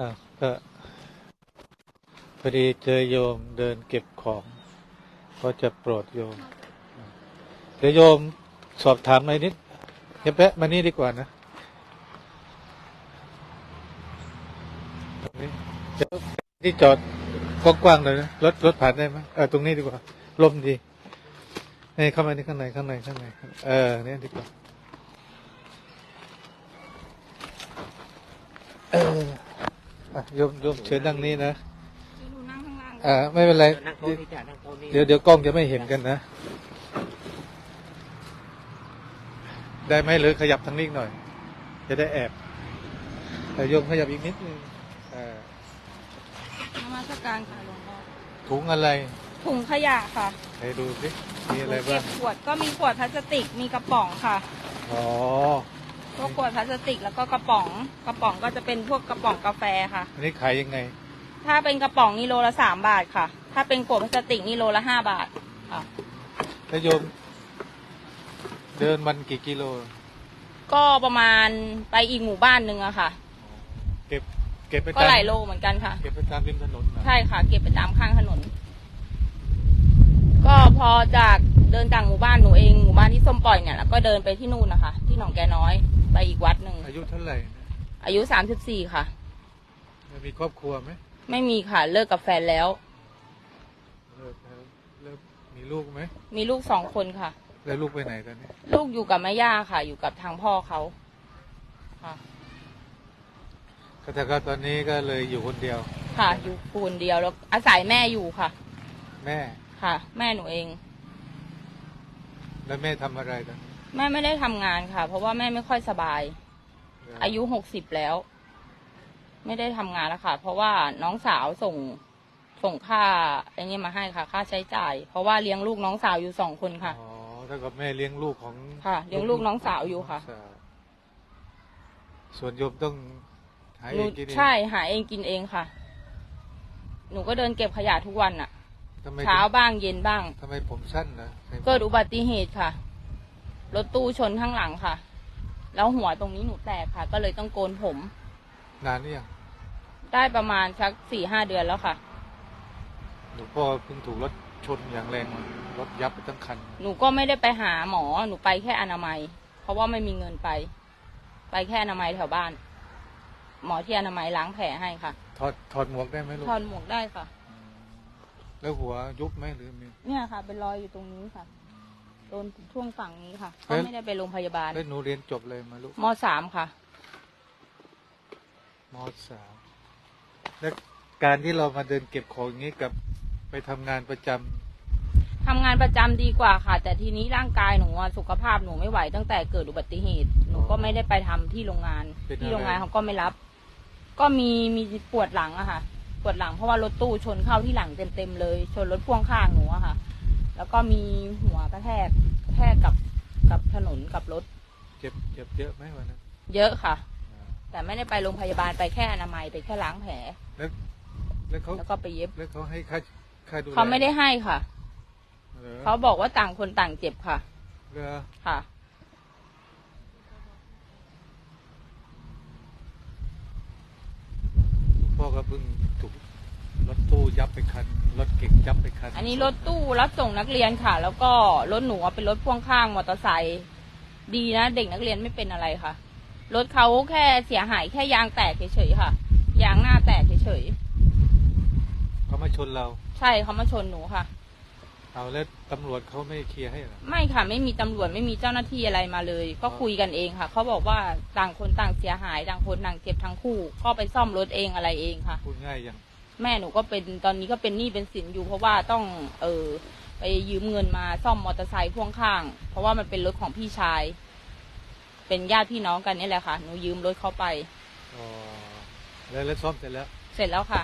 อะก็พอดีเจอโยมเดินเก็บของก็จะโปรดโยมเดี๋ยวโยมสอบถามหน่อยนิดเดี๋ยแปะมานี่ดีกว่านะตรงนี้เดี๋ยวที่จอดกว้างๆเลยนะรถรถผ่านได้ไหมเออตรงนี้ดีกว่าลมดีนี่เข้ามาในข้างในข้างในข้างในเออเนี่ยดีกว่าเอออะ โยมโยมเชิญนั่งนี่นะหนูนั่งข้างล่างอ่าไม่เป็นไร นั่งโต๊ะนี่จ้ะนั่งโต๊ะนี่เดี๋ยวเดี๋ยวกล้องจะไม่เห็นกันนะ ได้ไหมหรือขยับทางนี้อีกหน่อย จะได้แอบแต่โยมขยับอีกนิดนึงอ่านมาสการค่ะหลวงพ่อถุงอะไร ถุงขยะค่ะให้ดูสิมีอะไรเก็บ้างบขวดก็มีขวดพลาสติกมีกระป๋องค่ะ อ๋อ พวกขวดพลาสติกแล้วก็กระป๋อง กระป๋องก็จะเป็นพวกกระป๋องกาแฟค่ะ อันนี้ขายยังไง ถ้าเป็นกระป๋องนี่โลละสามบาทค่ะ ถ้าเป็นขวดพลาสติกนี่โลละห้าบาทค่ะแล้วโยม เดินมันกี่กิโล ก็ประมาณไปอีกหมู่บ้านหนึ่งอะค่ะ เก็บ เก็บไปก็ตามหลายโลเหมือนกันค่ะ เก็บไปตามริมถนนนะใช่ค่ะ เก็บไปตามข้างถนน ก็พอจากเดินจากหมู่บ้านหนูเองหมู่บ้านที่ส้มปล่อยเนี่ยแล้วก็เดินไปที่นู่นนะคะ ที่หนองแกน้อย ไปอีกวัดหนึ่งอายุเท่าไหร่นะอายุสามสิบสี่ค่ะมีครอบครัวไหมไม่มีค่ะเลิกกับแฟนแล้ว เลิกแล้วเลิกมีลูกไหมมีลูกสองคนค่ะ แล้วลูกไปไหนตอนนี้ ลูกอยู่กับแม่ย่าค่ะ อยู่กับทางพ่อเขาค่ะก็แต่ก็ตอนนี้ก็เลยอยู่คนเดียว ค่ะ อยู่คนเดียวแล้วอาศัยแม่อยู่ค่ะ แม่ ค่ะ แม่หนูเอง แล้วแม่ทำอะไรตอนนี้ แม่ไม่ได้ทำงานค่ะ เพราะว่าแม่ไม่ค่อยสบาย อายุหกสิบแล้ว ไม่ได้ทำงานแล้วค่ะ เพราะว่าน้องสาวส่งส่งค่าไอ้นี่มาให้ค่ะ ค่าใช้จ่าย เพราะว่าเลี้ยงลูกน้องสาวอยู่สองคนค่ะ อ๋อถ้ากับแม่เลี้ยงลูกของค่ะเลี้ยงลูกน้องสาวอยู่ค่ะ น้งสาวส่วนโยมต้องหาหเอนูงกินเองใช่หาเองกินเองค่ะ หนูก็เดินเก็บขยะทุกวันอะทำไมเช้าบ้างเย็นบ้าง ทำไมผมสั้นนะเกิดอุบัติเหตุค่ะ รถตู้ชนข้างหลังค่ะ แล้วหัวตรงนี้หนูแตกค่ะ ก็เลยต้องโกนผม นานนี่ยังได้ประมาณสักสี่ห้าเดือนแล้วค่ะหลวงพ่อเพิ่งถูกรถชนอย่างแรงมารถยับไปทั้งคัน หนูก็ไม่ได้ไปหาหมอหนูไปแค่อนามัย เพราะว่าไม่มีเงินไป ไปแค่อนามัยแถวบ้าน หมอที่อนามัยล้างแผลให้ค่ะ ถอดถอดหมวกได้ไหมลูกถอดหมวกได้ค่ะ แล้วหัวยุบไหมหรือมี เนี่ยค่ะ เป็นรอยอยู่ตรงนี้ค่ะ โดนช่วงฝั่งนี้ค่ะเอ๊ะก็ไม่ได้ไปโรงพยาบาลแล้วหนูเรียนจบเลยมาลูกมสามค่ะมสามแล้วการที่เรามาเดินเก็บของอย่างนี้กับไปทำงานประจำทำงานประจำดีกว่าค่ะ แต่ทีนี้ร่างกายหนูอะสุขภาพหนูไม่ไหวตั้งแต่เกิดอุบัติเหตุหนูก็ไม่ได้ไปทำที่โรงงานเป็นอะไรที่โรงงานเขาก็ไม่รับ ก็มีมีปวดหลังอะค่ะ ปวดหลังเพราะว่ารถตู้ชนเข้าที่หลังเต็มๆเลย ชนรถพ่วงข้างหนูอะค่ะ แล้วก็มีหัวกระแทกกระแทกกับกับถนนกับรถ เจ็บเจ็บเยอะไหมวันนั้นเยอะค่ะ แต่ไม่ได้ไปโรงพยาบาลไปแค่อนามัยไปแค่ล้างแผล แล้วแล้วเขาแล้วก็ไปเย็บแล้วเขาให้ค่าค่าดูแลเขาไม่ได้ให้ค่ะเหรอเขาบอกว่าต่างคนต่างเจ็บค่ะเหรอค่ะ พ่อก็เพิ่งถูกรถตู้ ยับไปคันรถเก่งยับไปคันอันนี้รถตู้รับส่งนักเรียนค่ะ แล้วก็รถหนูอะเป็นรถพ่วงข้างมอเตอร์ไซค์ดีนะ เด็กนักเรียนไม่เป็นอะไรค่ะ รถเขาแค่เสียหายแค่ยางแตกเฉยๆค่ะ ยางหน้าแตกเฉยเขามาชนเราๆใช่เขามาชนหนูค่ะ เอาแล้วตำรวจเขาไม่เคลียร์ให้เหรอไม่ค่ะไม่มีตำรวจไม่มีเจ้าหน้าที่อะไรมาเลย ก็คุยกันเองค่ะเขาบอกว่าต่างคนต่างเสียหายต่างคนต่างเจ็บทั้งคู่ ก็ไปซ่อมรถเองอะไรเองค่ะ พูดง่ายยัง แม่หนูก็เป็นตอนนี้ก็เป็นหนี้เป็นสินอยู่ เพราะว่าต้องเออไปยืมเงินมาซ่อมมอเตอร์ไซค์พ่วงข้าง เพราะว่ามันเป็นรถของพี่ชาย เป็นญาติพี่น้องกันนี่แหละค่ะ หนูยืมรถเขาไปอ๋อแล้วแล้วซ่อมเสร็จแล้ว เสร็จแล้วค่ะ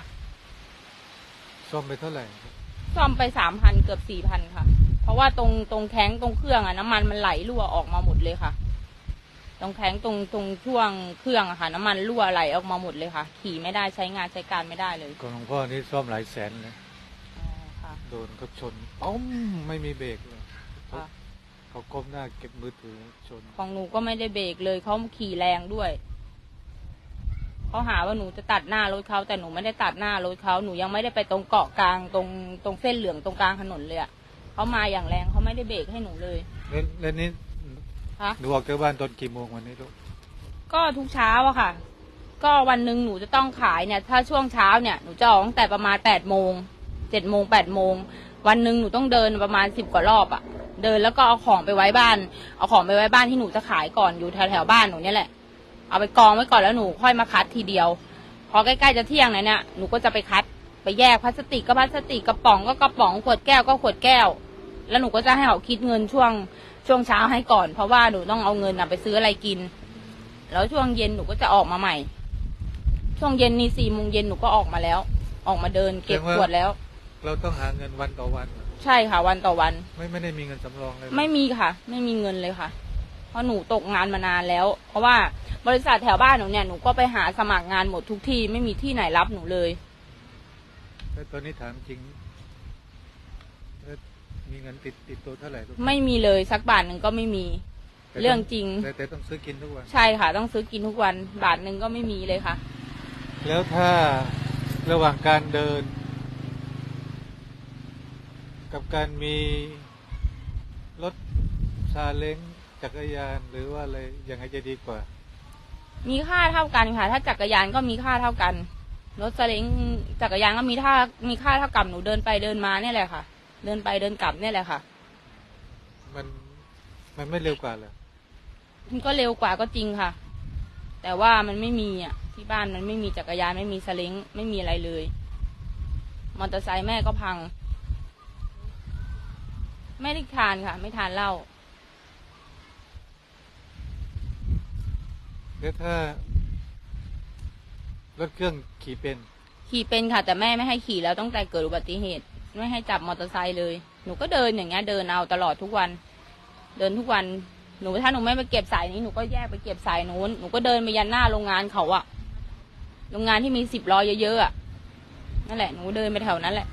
ซ่อมไปเท่าไหร่ ซ่อมไปสามพันเกือบสี่พันค่ะ เพราะว่าตรงตรงแข้งตรงเครื่องอะน้ำมันมันไหลรั่วออกมาหมดเลยค่ะ ตรงแข้งตรงตรงช่วงเครื่องอะค่ะน้ำมันรั่วไหลออกมาหมดเลยค่ะ ขี่ไม่ได้ใช้งานใช้การไม่ได้เลยของหลวงพ่อนี่ซ่อมหลายแสนเลยอ๋อค่ะ โดนเขาชนอ้อมไม่มีเบรกเลยเขาค่ะ เขาก้มหน้าเก็บมือถือชนของหนูก็ไม่ได้เบรกเลยเขาขี่แรงด้วยเขาหาว่าหนูจะตัดหน้ารถเขาแต่หนูไม่ได้ตัดหน้ารถเขาหนูยังไม่ได้ไปตรงเกาะกลางตรงตรงเส้นเหลืองตรงกลางถนนเลยอะเขามาอย่างแรงเขาไม่ได้เบรกให้หนูเลย แล้วแล้วนี้ คะหนูออกจากบ้านตอนกี่โมงวันนี้ลูกก็ทุกเช้าอะค่ะ ก็วันหนึ่งหนูจะต้องขายเนี่ย ถ้าช่วงเช้าเนี่ยหนูจะออกตั้งแต่ประมาณแปดโมงเจ็ดโมงแปดโมงวันหนึ่งหนูต้องเดินประมาณสิบกว่ารอบอะเดินแล้วก็เอาของไปไว้บ้าน เอาของไปไว้บ้านที่หนูจะขายก่อนอยู่แถวแถวๆบ้านหนูเนี่ยแหละ เอาไปกองไว้ก่อนแล้วหนูค่อยมาคัดทีเดียว พอใกล้ๆจะเที่ยงเนี่ยเนี่ยหนูก็จะไปคัดไปแยกพลาสติกก็พลาสติกกระป๋องก็กระป๋องขวดแก้วก็ขวดแก้ว แล้วหนูก็จะให้เขาคิดเงินช่วง ช่วงเช้าให้ก่อน เพราะว่าหนูต้องเอาเงินน่ะไปซื้ออะไรกิน แล้วช่วงเย็นหนูก็จะออกมาใหม่ ช่วงเย็นนี่สี่โมงเย็นหนูก็ออกมาแล้ว ออกมาเดินเก็บขวดแล้ว เราต้องหาเงินวันต่อวันเหรอใช่ค่ะ วันต่อวัน ไม่ไม่ได้มีเงินสำรองเลยเหรอไม่มีค่ะ ไม่มีเงินเลยค่ะ เพราะหนูตกงานมานานแล้ว เพราะว่าบริษัทแถวบ้านหนูเนี่ยหนูก็ไปหาสมัครงานหมดทุกที่ไม่มีที่ไหนรับหนูเลยแล้วตอนนี้ถามจริงแล้ว มีเงินติดติดตัวเท่าไหร่ลูกไม่มีเลยสักบาทหนึ่งก็ไม่มี แต่ต้เรื่องจริง แต่แต่ต้องซื้อกินทุกวัน ใช่ค่ะ ต้องซื้อกินทุกวันบาทหนึ่งก็ไม่มีเลยค่ะ แล้วถ้าระหว่างการเดิน กับการมีรถซาเล้งจักรยานหรือว่าอะไรยังไงจะดีกว่า มีค่าเท่ากันค่ะ ถ้าจักรยานก็มีค่าเท่ากันรถสเล้งจักรยานก็มีท่ามีค่าเท่ากับหนูเดินไปเดินมาเนี่ยแหละค่ะ เดินไปเดินกลับเนี่ยแหละค่ะ มันมันไม่เร็วกว่าเหรอมันก็เร็วกว่าก็จริงค่ะ แต่ว่ามันไม่มีอะ ที่บ้านมันไม่มีจักรยานไม่มีสเล้งไม่มีอะไรเลยมอเตอร์ไซค์แม่ก็พัง ไม่ได้ทานค่ะ ไม่ทานเหล้าแล้วถ้ารถเครื่องขี่เป็น ขี่เป็นค่ะ แต่แม่ไม่ให้ขี่แล้วตั้งแต่เกิดอุบัติเหตุ ไม่ให้จับมอเตอร์ไซค์เลย หนูก็เดินอย่างเงี้ยเดินเอาตลอดทุกวัน เดินทุกวัน หนูถ้าหนูไม่ไปเก็บสายนี้หนูก็แยกไปเก็บสายนู้น หนูก็เดินไปยันหน้าโรงงานเขาอะโรงงานที่มีสิบล้อเยอะๆอะนั่นแหละหนูเดินไปแถวนั้นแหละ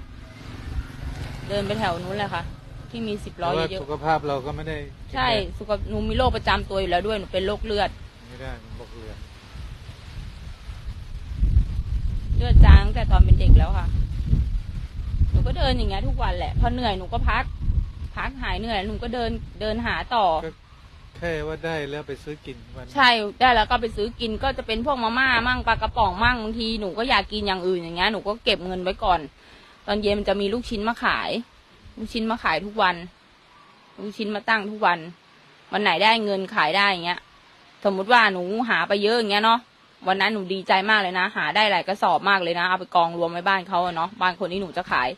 เดินไปแถวนู้นแหละค่ะ ที่มีสิบเพล้อราะว่าเยอะสุขภาพเราก็ไม่ได้ๆใช่สุขภาพหนูมีโรคประจำตัวอยู่แล้วด้วยหนูเป็นโรคเลือด ไม่ได้มันบอกเรือ เลือดจางตั้งแต่ตอนเป็นเด็กแล้วค่ะหนู ก็เดินอย่างเงี้ยทุกวันแหละ พอเหนื่อยหนูก็พัก พักหายเหนื่อยหนูก็เดินเดินหาต่อ ก็แค่ว่าได้แล้วไปซื้อกินวันใช่ได้แล้วก็ไปซื้อกินก็จะเป็นพวกมาม่ามั่งปลากระป๋องมั่งบางทีหนูก็อยากกินอย่างอื่นอย่างเงี้ยหนูก็เก็บเงินไว้ก่อน ตอนเย็นมันจะมีลูกชิ้นมาขาย ลูกชิ้นมาขายทุกวัน ลูกชิ้นมาตั้งทุกวันวันไหนได้เงินขายได้อย่างเงี้ย สมมุติว่าหนูหาไปเยอะอย่างเงี้ยเนาะ วันนั้นหนูดีใจมากเลยนะ หาได้หลายกระสอบมากเลยนะเอาไปกองรวมไว้บ้านเขาอะเนาะบ้านคนที่หนูจะขาย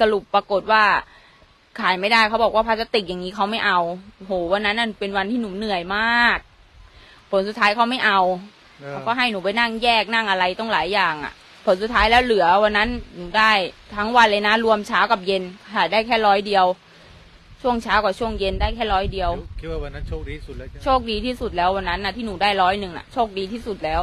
สรุปปรากฏว่า ขายไม่ได้เขาบอกว่าพลาสติกอย่างนี้เขาไม่เอาโอ้โหวันนั้นน่ะเป็นวันที่หนูเหนื่อยมาก ผลสุดท้ายเขาไม่เอาแล้วเขาก็ให้หนูไปนั่งแยกนั่งอะไรต้องหลายอย่างอะ่ะ ผลสุดท้ายแล้วเหลือวันนั้นหนูได้ทั้งวันเลยนะ รวมเช้ากับเย็นขายได้แค่ร้อยเดียว ช่วงเช้ากับช่วงเย็นได้แค่ร้อยเดียว คิดว่าวันนั้นโชคดีที่สุดแล้วใช่ไหมโชคดีที่สุดแล้ววันนั้นนะที่หนูได้ร้อยหนึ่งน่ะโชคดีที่สุดแล้ว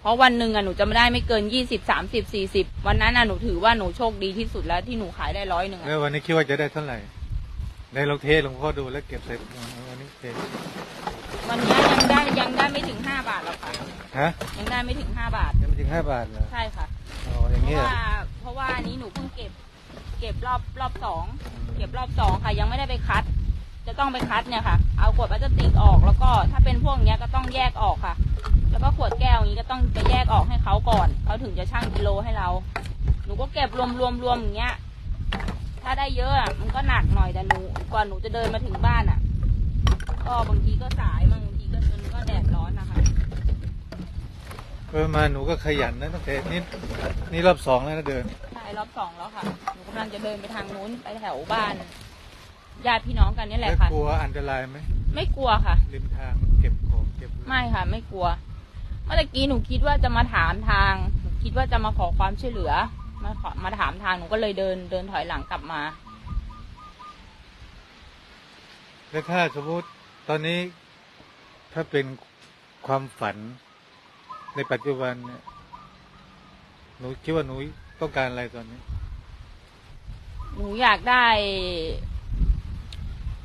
เพราะวันหนึ่งอะหนูจะไม่ได้ไม่เกินยี่สิบสามสิบสี่สิบวันนั้นอะหนูถือว่าหนูโชคดีที่สุดแล้วที่หนูขายได้ร้อยหนึ่งอะแล้ววันนี้คิดว่าจะได้เท่าไหร่ในลองเทสหลวงพ่อดูแล้วเก็บใส่วันนี้เทวันนี้ยังได้ยังได้ไม่ถึงห้าบาทหรอกค่ะฮะยังได้ไม่ถึงห้าบาทยังไม่ถึงห้าบาทเหรอใช่ค่ะอ๋ออย่างเพเงี้ราะยว่าเพราะว่าอันนี้หนูเพิ่งเก็บ เก็บรอบรอบสองเก็บรอบสองค่ะ ยังไม่ได้ไปคัด จะต้องไปคัดเนี่ยค่ะ เอาขวดพลาสติกออกแล้วก็ถ้าเป็นพวกเนี้ยก็ต้องแยกออกค่ะ แล้วก็ขวดแก้วอย่างนี้ก็ต้องไปแยกออกให้เขาก่อนเขาถึงจะชั่งกิโลให้เรา หนูก็เก็บรวมรวมรวมอย่างเงี้ย ถ้าได้เยอะอะมันก็หนักหน่อยแต่หนูกว่าหนูจะเดินมาถึงบ้านอะ ก็บางทีก็สายบางทีก็จนก็แดดร้อนนะคะเออมาหนูก็ขยันนะตั้งแต่นี่นี่รอบสองแล้วนะเดิน รอบสองแล้วค่ะ หนูกำลังจะเดินไปทางนู้นไปแถวบ้านญาติพี่น้องกันนี่แหแล้วละค่ะ กลัวอันตรายไหมไม่กลัวค่ะ ริมทางเก็บของเก็บไม่ค่ะ ไม่กลัว เมื่อกี้หนูคิดว่าจะมาถามทางหนูคิดว่าจะมาขอความช่วยเหลือ มาขอมาถามทางหนูก็เลยเดินเดินถอยหลังกลับมา แล้วถ้าสมมติตอนนี้ถ้าเป็นความฝันในปัจจุบันเนี่ยหนูคิดว่าหนู ต้องการอะไรตอนนี้ หนูอยากได้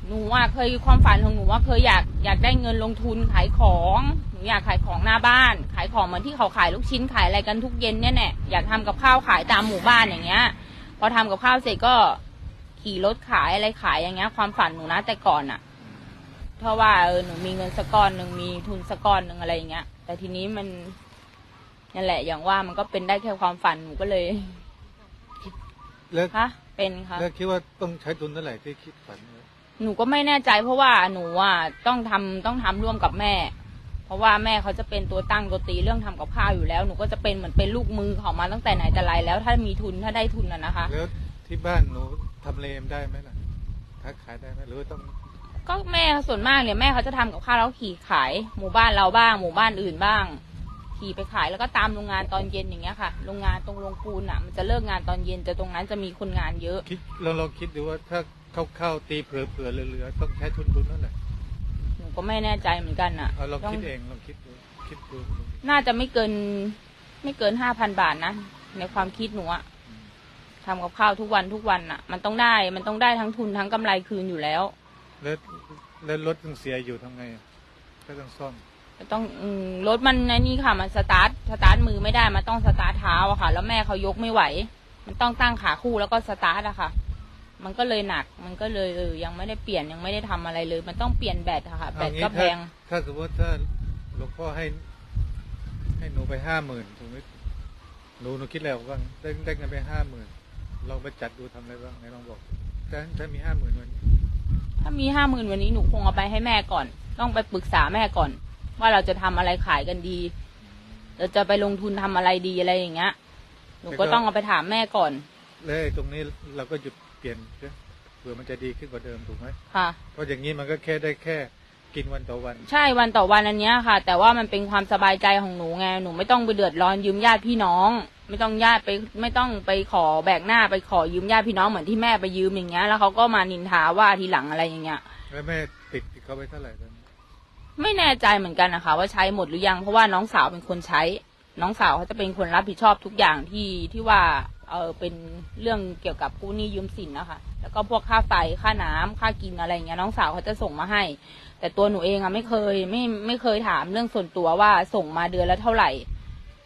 หนูอะเคยความฝันของหนูว่าเคยอยากอยากได้เงินลงทุนขายของ หนูอยากขายของหน้าบ้าน ขายของเหมือนที่เขาขายลูกชิ้นขายอะไรกันทุกเย็นเนี่ยแหละอยากทำกับข้าวขายตามหมู่บ้านอย่างเงี้ย พอทำกับข้าวเสร็จก็ขี่รถขายอะไรขายอย่างเงี้ย ความฝันหนูนะแต่ก่อนอะเพราะว่าเออหนูมีเงินสักก้อนหนึ่งมีทุนสักก้อนหนึ่งอะไรอย่างเงี้ย แต่ทีนี้มัน นั่นแหละ อย่างว่ามันก็เป็นได้แค่ความฝันหนูก็เลยแล้วคะเป็นค่ะแล้วคิดว่าต้องใช้ทุนเท่าไหร่ที่คิดฝันไว้หนูก็ไม่แน่ใจเพราะว่าหนูอะต้องทำต้องทำร่วมกับแม่ เพราะว่าแม่เขาจะเป็นตัวตั้งตัวตีเรื่องทำกับข้าวอยู่แล้วหนูก็จะเป็นเหมือนเป็นลูกมือเขามาตั้งแต่ไหนแต่ไรแล้วถ้ามีทุนถ้าได้ทุนอะนะคะ แล้วที่บ้านหนูทำเลมได้ไหมล่ะค้าขายได้ไหมหรือว่าต้องก็แม่ส่วนมากเนี่ยแม่เขาจะทำกับข้าวแล้วขี่ขายหมู่บ้านเราบ้าง หมู่บ้านอื่นบ้าง ขี่ไปขายแล้วก็ตามโรงงานตอนเย็นอย่างเงี้ยค่ะ โรงงานตรงโรงปูนอะ มันจะเลิกงานตอนเย็นแต่ตรงนั้นจะมีคนงานเยอะ คิดเราลองคิดดูว่าถ้าเข้าๆตีเผื่อๆเหลือๆต้องใช้ทุนทุนเท่าไหร่หนูก็ไม่แน่ใจเหมือนกันอะเอาลองต้คิดเองลองคิดดูคิดดูน่าจะไม่เกิน ไม่เกินห้าพันบาทนะในความคิดหนูอะอืมทำกับข้าวทุกวันทุกวันอะ มันต้องได้มันต้องได้ทั้งทุนทั้งกำไรคืนอยู่แล้ว แล้วแล้วรถต้องเสียอยู่ทำไงก็ต้องซ่อม ต้องอืมรถมันในนี่ค่ะ มันสตาร์ทสตาร์ทมือไม่ได้มันต้องสตาร์ทเท้าอะค่ะ แล้วแม่เขายกไม่ไหว มันต้องตั้งขาคู่แล้วก็สตาร์ทอะค่ะ มันก็เลยหนัก มันก็เลยเออยังไม่ได้เปลี่ยนยังไม่ได้ทำอะไรเลย มันต้องเปลี่ยนแบตอะค่ะ แบเอาตงี้ก็แพถ้างถ้าสมมติถ้าหลวงพ่อให้ ให้หนูไปห้าหมื่นถูกไหมหนูหนูคิดแล้วบ้างได้ได้เงินไปห้าหมื่นลองไปจัดดูทำอะไรบ้างไหนลองบอกถ้าถ้ามีห้าหมื่นวันนี้ถ้ามีห้าหมื่นวันนี้หนูคงเอาไปให้แม่ก่อน ต้องไปปรึกษาแม่ก่อน ว่าเราจะทำอะไรขายกันดี เราจะไปลงทุนทำอะไรดีอะไรอย่างเงี้ย หนูก็ต้องเอาไปถามแม่ก่อน แล้วไอ้ตรงนี้เราก็หยุดเปลี่ยนเสียเผื่อมันจะดีขึ้นกว่าเดิมถูกไหมค่ะ เพราะอย่างนี้มันก็แค่ได้แค่กินวันต่อวัน ใช่วันต่อวันอันเนี้ยค่ะ แต่ว่ามันเป็นความสบายใจของหนูไงหนูไม่ต้องไปเดือดร้อนยืมญาติพี่น้อง ไม่ต้องญาติไปไม่ต้องไปขอแบกหน้าไปขอยืมญาติพี่น้องเหมือนที่แม่ไปยืมอย่างเงี้ย แล้วเขาก็มานินทาว่าทีหลังอะไรอย่างเงี้ย แล้วแม่ติดเขาไปเท่าไหร่ตอนนี้ ไม่แน่ใจเหมือนกันนะคะ ว่าใช้หมดหรือยังเพราะว่าน้องสาวเป็นคนใช้ น้องสาวเขาจะเป็นคนรับผิดชอบทุกอย่างที่ที่ว่าเออเป็นเรื่องเกี่ยวกับกู้หนี้ยืมสินนะคะแล้วก็พวกค่าไฟค่าน้ำค่ากินอะไรอย่างเงี้ยน้องสาวเขาจะส่งมาให้ แต่ตัวหนูเองอะไม่เคยไม่ไม่เคยถามเรื่องส่วนตัวว่าส่งมาเดือนละเท่าไหร่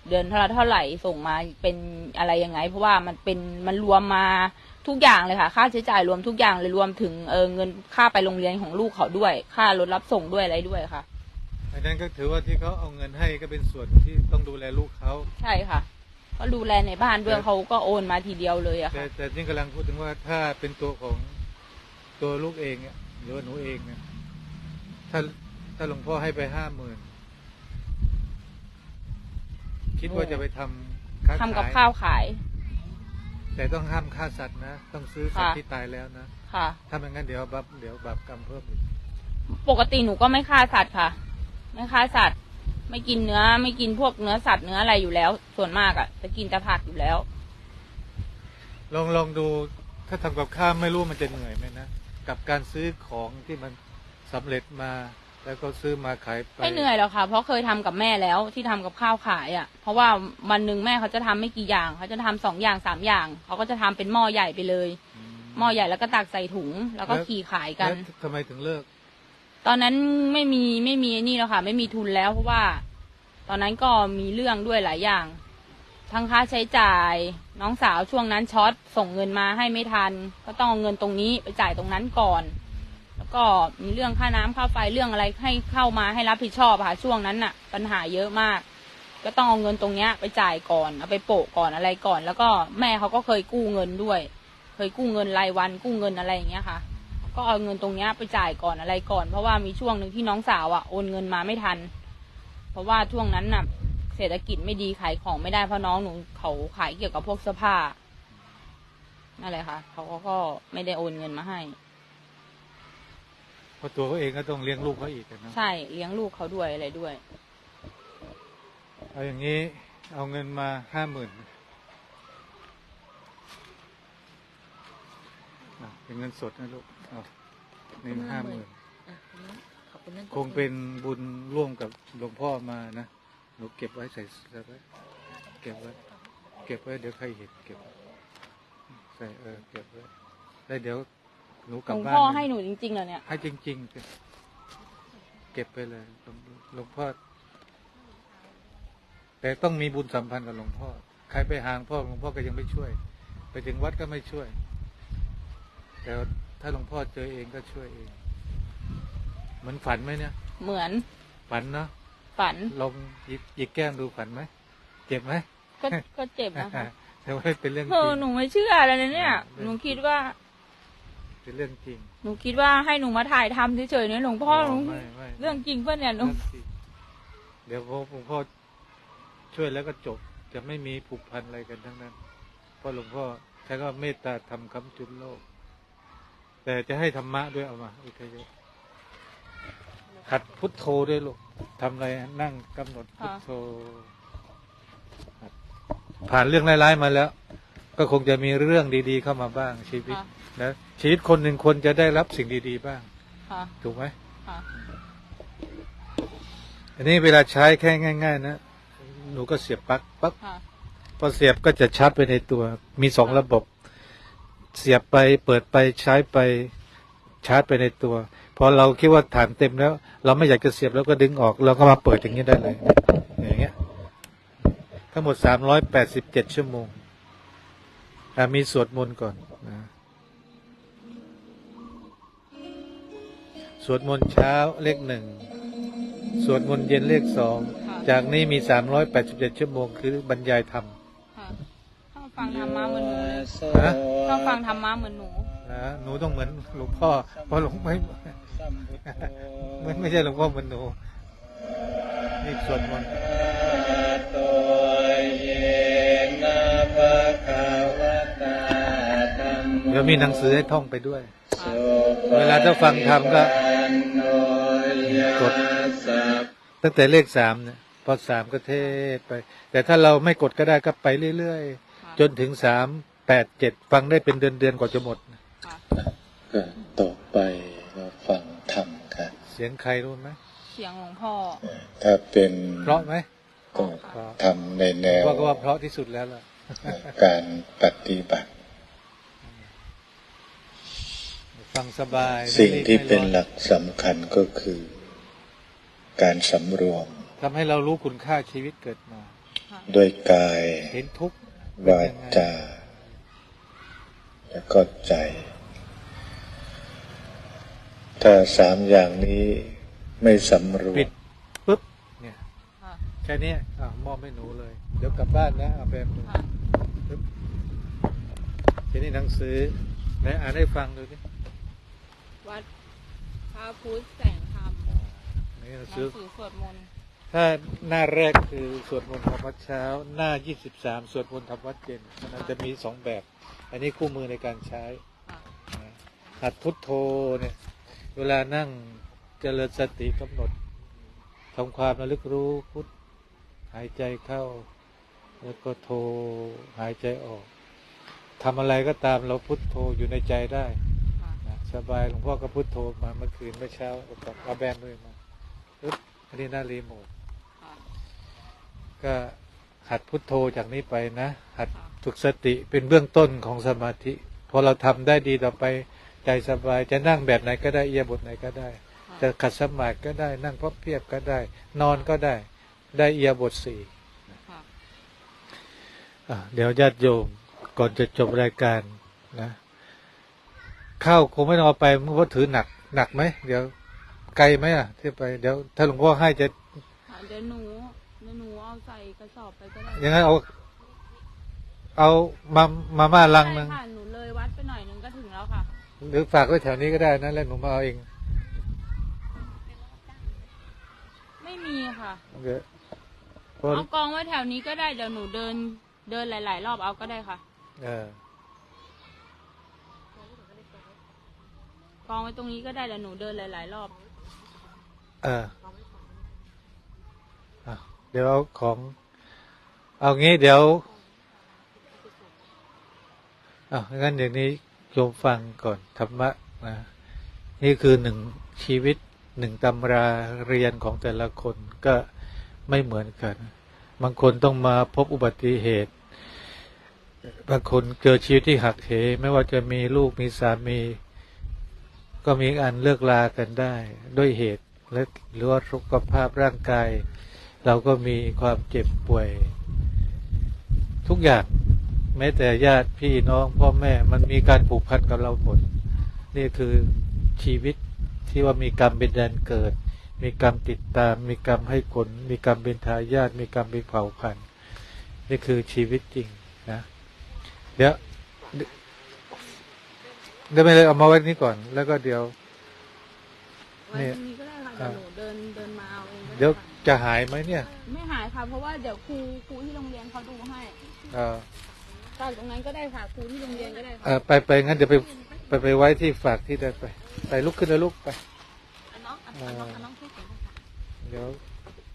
เดือนเท่าละเท่าไหร่ส่งมาเป็นอะไรยังไง เพราะว่ามันเป็นมันรวมมา ทุกอย่างเลยค่ะ ค่าใช้จ่ายรวมทุกอย่างเลยรวมถึงเออเงินค่าไปโรงเรียนของลูกเขาด้วย ค่ารถรับส่งด้วยอะไรด้วยค่ะอันนั้นก็ถือว่าที่เขาเอาเงินให้ก็เป็นส่วนที่ต้องดูแลลูกเขาใช่ค่ะก็ดูแลในบ้านด้วยเขาก็โอนมาทีเดียวเลยอะแต่ค่ะแต่นี่กำลังพูดถึงว่าถ้าเป็นตัวของตัวลูกเองเนี่ยหรือว่าหนูเองเนี่ยถ้าถ้าหลวงพ่อให้ไปห้าหมื่นคิดว่าจะไปทำค้าทำกับขายข้าวขาย แต่ต้องห้ามฆ่าสัตว์นะ ต้องซื้อสัตว์ค่ะ ที่ตายแล้วนะ ค่ะ ถ้าไม่งั้นเดี๋ยวบับเดี๋ยวบาปกรรมเพิ่มอีกปกติหนูก็ไม่ฆ่าสัตว์ค่ะ ไม่ฆ่าสัตว์ ไม่กินเนื้อ ไม่กินพวกเนื้อสัตว์เนื้ออะไรอยู่แล้ว ส่วนมากอะจะกินแต่ผักอยู่แล้ว ลองลองดูถ้าทำกับข้าวไม่รู้มันจะเหนื่อยไหมนะ กับการซื้อของที่มันสำเร็จมา แล้วก็ซื้อมาขายไปไม่เหนื่อยหรอกค่ะ เพราะเคยทำกับแม่แล้วที่ทำกับข้าวขายอะ่ะ เพราะว่าวันหนึ่งแม่เขาจะทำไม่กี่อย่างเขาจะทำสองอย่างสามอย่าง เขาก็จะทำเป็นหม้อใหญ่ไปเลย หม้อใหญ่แล้วก็ตักใส่ถุง แล้วก็ขี่ขายกัน แล้วทำไมถึงเลิก ตอนนั้นไม่มีไม่มีนี่แล้วค่ะ ไม่มีทุนแล้วเพราะว่า ตอนนั้นก็มีเรื่องด้วยหลายอย่าง ทั้งค่าใช้จ่าย น้องสาวช่วงนั้นช็อตส่งเงินมาให้ไม่ทัน ก็ต้องเอาเงินตรงนี้ไปจ่ายตรงนั้นก่อนแล้ว ก็มีเรื่องค่าน้ำค่าไฟเรื่องอะไรให้เข้ามาให้รับผิดชอบค่ะช่วงนั้นน่ะ ปัญหาเยอะมาก ก็ต้องเอาเงินตรงเนี้ยไปจ่ายก่อนเอาไปโปะก่อนอะไรก่อน แล้วก็แม่เขาก็เคยกู้เงินด้วย เคยกู้เงินรายวันกู้เงินอะไรอย่างเงี้ยค่ะ ก็เอาเงินตรงเนี้ยไปจ่ายก่อนอะไรก่อน เพราะว่ามีช่วงหนึ่งที่น้องสาวอะโอนเงินมาไม่ทัน เพราะว่าช่วงนั้นน่ะ เศรษฐกิจไม่ดีขายของไม่ได้เพราะน้องหนูเขาขายเกี่ยวกับพวกเสื้อผ้านั่นแหละค่ะเขาก็ไม่ได้โอนเงินมาให้ เพราะตัวเขาเองก็ต้องเลี้ยงลูกเขาอีกอะนะใช่เลี้ยงลูกเขาด้วยอะไรด้วย เอาอย่างนี้เอาเงินมาห้าหมื่นเป็นเงินสดนะลูกเอานี่ห้าหมื่นขอบคุณนะคงเป็นบุญร่วมกับหลวงพ่อมานะหนูเก็บไว้ใส่ใส่ไว้เก็บไว้เก็บไว้เดี๋ยวใครเห็นเก็บไว้ใส่เออเก็บไว้แล้วเดี๋ยว หนูกหลลับวงบ้านพ่อเลยให้หนูจริงๆเหรอเนี่ยให้จริงๆสิเก็บไปเลยหลวงหลวงพ่อ แต่ต้องมีบุญสัมพันธ์กับหลวงพ่อ ใครไปหาหลวงพ่อหลวงพ่อก็ยังไม่ช่วย ไปถึงวัดก็ไม่ช่วย แต่ถ้าหลวงพ่อเจอเองก็ช่วยเองเหมือนฝันไหมเนี่ย เหมือนฝันเนาะฝันลองหยิกหยิกแก้มดูฝันไหมเจ็บไหม ก็ก็เจ็บนะคะ แต่ว่าเป็นเรื่องจเอริอง หนูไม่เชื่อเลยนะเนี่ย เออ หนูคิดว่า เป็นเรื่องจริงหนูคิดว่าให้หนูมาถ่ายทำเฉยๆเนี่ยหลวงพ่อหนูไม่ไม่เรื่องจริงป่ะเนี่ยหนูเรื่องจริงเดี๋ยวพอหลวงพ่อช่วยแล้วก็จบจะไม่มีผูกพันอะไรกันทั้งนั้นเพราะหลวงพ่อใช้ก็เมตตาทำคำจุนโลก แต่จะให้ธรรมะด้วยเอามาอุทยศหัดพุทโธด้วยลูกทำอะไรนั่งกำหนดพุทโธหัดผ่านเรื่องร้ายๆมาแล้ว ก็คงจะมีเรื่องดี ๆ เข้ามาบ้างชีวิตค่ะ นะชีวิตคนหนึ่งคนจะได้รับสิ่งดี ๆ บ้างค่ะถูกไหมค่ะอันนี้เวลาใช้แค่ง่าย ๆ นะหนูก็เสียบปลั๊กปั๊บค่ะพอเสียบก็จะชาร์จไปในตัว มีสองระบบ เสียบไปเปิดไปใช้ไปชาร์จไปในตัว พอเราคิดว่าฐานเต็มแล้ว เราไม่อยากจะเสียบแล้วก็ดึงออกเราก็มาเปิดอย่างนี้ได้เลย อย่างเงี้ย ทั้งหมดสามร้อยแปดสิบเจ็ดชั่วโมงอะมีสวดมนต์ก่อนนะ วดมนต์เช้าเลขหนึ่ง สวดมนต์เย็นเลขสอง ค่ะ จากนี้มีสามร้อยแปดสิบเจ็ดชั่วโมงคือบรรยายธรรม ค่ะชอบฟังธรรมะเหมือนหนูเลยฮะชอบฟังธรรมะเหมือนหนู นะหนูต้องเหมือนหลวงพ่อเพราะหลวงไม่เหมือนไม่ใช่หลวงพ่อเหมือนหนู นี่สวดมนต์ เดี๋ยวมีหนังสือให้ท่องไปด้วยค่ะ เวลาจะฟังธรรมก็กดตั้งแต่เลขสามเนี่ยพอสามก็เทศไป แต่ถ้าเราไม่กดก็ได้ก็ไปเรื่อยค่ะๆจนถึงสามแปดเจ็ดฟังได้เป็นเดือนๆกว่าจะหมดค่ะก็ต่อไปเราฟังธรรมกันเสียงใครรู้ไหมเสียงหลวงพ่อถ้าเป็นเพราะไหมก็เพราะทำในแนวพ่อก็ว่าเพราะที่สุดแล้วล่ะการปฏิบัติ ฟัง สบายสิ่งที่ไม่รีบเป็นไม่ร้อหลักสำคัญก็คือ การสำรวมทำให้เรารู้คุณค่าชีวิตเกิดมาค่ะด้วยกายเห็นทุกข์วาจาและก็ใจ ถ้าสามอย่างนี้ไม่สำรวปิมดปุ๊บเนี่ยค่ะแค่เนี้ยอะมอบให้หนูเลย เดี๋ยวกลับบ้านนะเอาไปดูค่ะปึ๊บทีนี้หนังสือไหนอ่านให้ฟังดูดิ วัดพระพุทธแสงธรรมนี่หนังหนัสืองสือสวดมนต์ถ้าหน้าแรกคือสวดมนต์ธรรมวัดเช้า หน้ายี่สิบสามสวดมนต์ธรรมวัดเย็นมันอาจจะมีสองแบบ อันนี้คู่มือในการใช้ค่ะนะหัดพุทโธเนี่ย เวลานั่งเจริญสติกำหนดทำความระลึกรู้พุทหายใจเข้า แล้วก็โทหายใจออกทำอะไรก็ตามเราพุทโธอยู่ในใจได้ค่ะนะ สบายหลวงพ่อก็พุทโธมาเมื่อคืนเมื่อเช้าเอากับเอาแบนด้วยมาปึ๊บอันนี้หน้ารีโมทค่ะก็หัดพุทโธจากนี้ไปนะ หัดฝึกสติเป็นเบื้องต้นของสมาธิพอเราทำได้ดีต่อไปใจสบายจะนั่งแบบไหนก็ได้เอียบทไหนก็ได้ จะขัดสมาธิก็ได้นั่งพับเพียบก็ได้ นอนก็ได้ ได้เอียบทสี่ค่ะอะเดี๋ยวญาติโยมก่อนจะจบรายการนะ ข้าวคงไม่ต้องเอาไปมึงว่าถือหนักหนักไหมเดี๋ยวไกลไหมอะที่ไปเดี๋ยวถ้าหลวงพ่อให้จะค่ะเดี๋ยวหนูเดี๋ยวหนูเอาใส่กระสอบไปก็ได้ยังไงเอา เอามามาม่าลังหนึงใช่ค่ะหนูเลยวัดไปหน่อยหนึงก็ถึงแล้วค่ะ หรือฝากไว้แถวนี้ก็ได้นะแล้วหนูมาเอาเอง ไม่มีค่ะเดี๋ยวเพราะเอากองไว้แถวนี้ก็ได้เดี๋ยวหนูเดินเดินหลาย ๆ รอบเอาก็ได้ค่ะ เออ กองไว้ตรงนี้ก็ได้เดี๋ยวหนูเดินหลาย ๆ รอบ เอออะเดี๋ยวเอาของ เอางี้เดี๋ยวอะงั้นอย่างนี้โยมฟังก่อนธรรมะนะนี่คือหนึ่งชีวิตหนึ่งตำราเรียนของแต่ละคนก็ไม่เหมือนกัน บางคนต้องมาพบอุบัติเหตุ บางคนเจอชีวิตที่หักเหไม่ว่าจะมีลูกมีสามี ก็มีอันเลิกลากันได้ ด้วยเหตุและหรือว่าสุขภาพร่างกาย เราก็มีความเจ็บป่วย ทุกอย่างแม้แต่ญาติพี่น้องพ่อแม่มันมีการผูกพันกับเราหมด นี่คือชีวิตที่ว่ามีกรรมเป็นแดนเกิด มีกรรมติดตาม มีกรรมให้ผล มีกรรมเป็นทายาทมีกรรมเป็นเผ่าพันธุ์นี่คือชีวิตจริงนะเดี๋ยว เดี๋ยวไม่เลยเอามาไว้นี้ก่อน แล้วก็เดี๋ยวไว้ตรงนี้ก็ได้ค่ะเดี๋ยวหนูเดินเดินมาเอาเองก็ไเดี๋ยวค่ะจะหายไหมเนี่ย ไม่หายค่ะ เพราะว่าเดี๋ยวครูครูที่โรงเรียนเขาดูให้เออฝากตรงนั้นก็ได้ค่ะครูที่โรงเรียนก็ได้เอค่ะอไปไปงั้นเดี๋ยวไปไปไปไว้ที่ฝากที่เดินไป ไปลุกขึ้นเลยลุกไปอันน้องอันน้องอันน้องช่วยเขียนหน่อยค่ะเดี๋ยว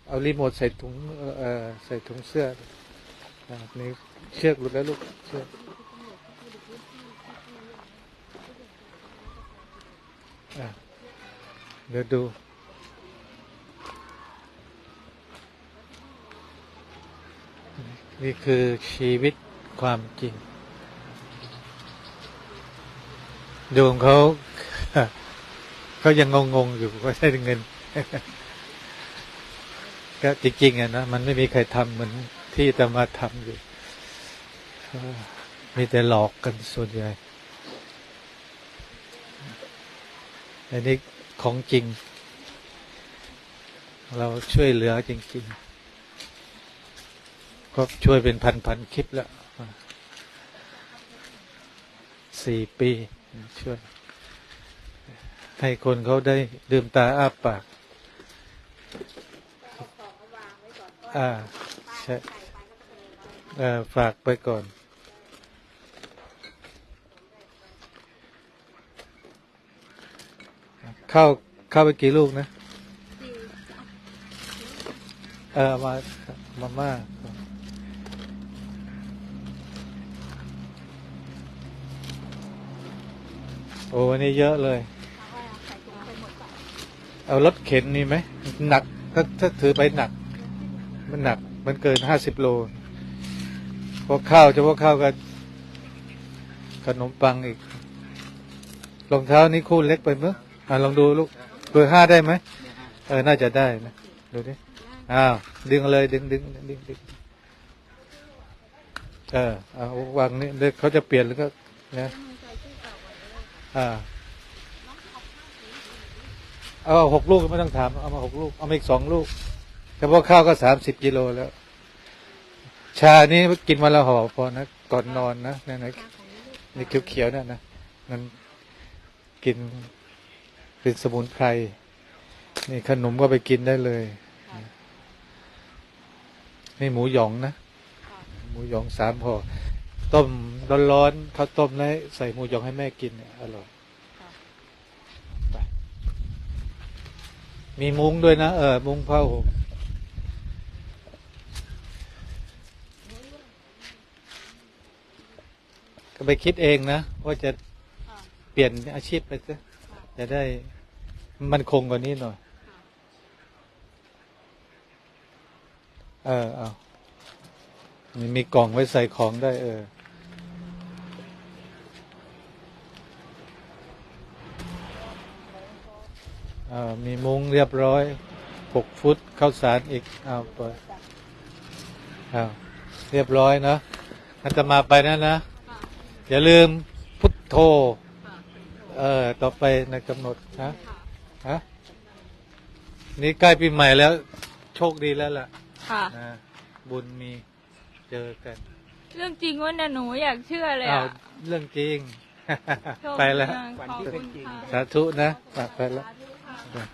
เอารีโมทใส่ถุงเอ่อเออใส่ถุงเสื้ออ่านี่เชือกหลุดแล้วลูกเชือกอะ เดี๋ยวดู นี่คือชีวิตความจริงโยมเขาเขายังงงๆอยู่ว่าได้เงิน ก็จริงๆอะนะมันไม่มีใครทำเหมือนที่จะมาทำอยู่เออมีแต่หลอกกันส่วนใหญ่ อันนี้ของจริง เราช่วยเหลือจริง ๆ ก็ช่วยเป็นพันๆคลิปแล้วสี่ปีช่วย ให้คนเขาได้ดื่มตาอ้าปาก อ่า ใช่อ่อฝากไปก่อน เข้าเข้าไปกี่ลูกนะเออมามาม่าโอ้วันนี้เยอะเลย เอารถเข็นนี่ไหมหนักถ้าถ้าถือไปหนัก มันหนัก มันเกินห้าสิบโลพอข้าวเฉพาะข้าวกับขนมปังอีกรองเท้านี่คู่เล็กไปมั้ง อะลองดูลูกเบอร์ห้าได้ไหมเออ น่าจะได้นะดูดิอ้าวดึงเลยดึงดึงดึงดึงเออเอาวางนี่เดี๋ยวเขาจะเปลี่ยนหรือก็นะอ่าเอาหกลูกไม่ต้องถาม เอามาหกลูก เอามาอีกสองลูกเฉพาะข้าวก็สามสิบกิโลแล้ว ชานี้กินวันละห่อพอนะก่อนนอนนะนั่นนะนี่เขียวๆนั่นนะมันกิน เป็นสมุนไพรนี่ขนมก็ไปกินได้เลยนี่หมูหยองนะหมูหยองสามห่อต้มร้อนๆข้าวต้มแล้วใส่หมูหยองให้แม่กินเนี่ยอร่อยไปมีมุ้งด้วยนะเออมุ้งผ้าห่มก็ไปคิดเองนะว่าจะเปลี่ยนอาชีพไปซะ จะได้มันคงกว่านี้หน่อย เออเอามีมีกล่องไว้ใส่ของได้ เอออ่ามีมุ้งเรียบร้อยหกฟุตเข้าสารอีกเอาเปิดเอาเรียบร้อยนะอาตมาไปนะนะ อย่าลืมพุทโธ เออ ต่อไปในกำหนดนะฮะนี่ใกล้ปีใหม่แล้ว โชคดีแล้วล่ะค่ะ นะบุญมีเจอกันเรื่องจริงว่าเนี่ยหนูอยากเชื่อเลยอ้าวอะเรื่องจริง โชคดีไปแล้วมากขอบคุณค่ะสาธุนะ ไปแล้ว สาธุค่ะ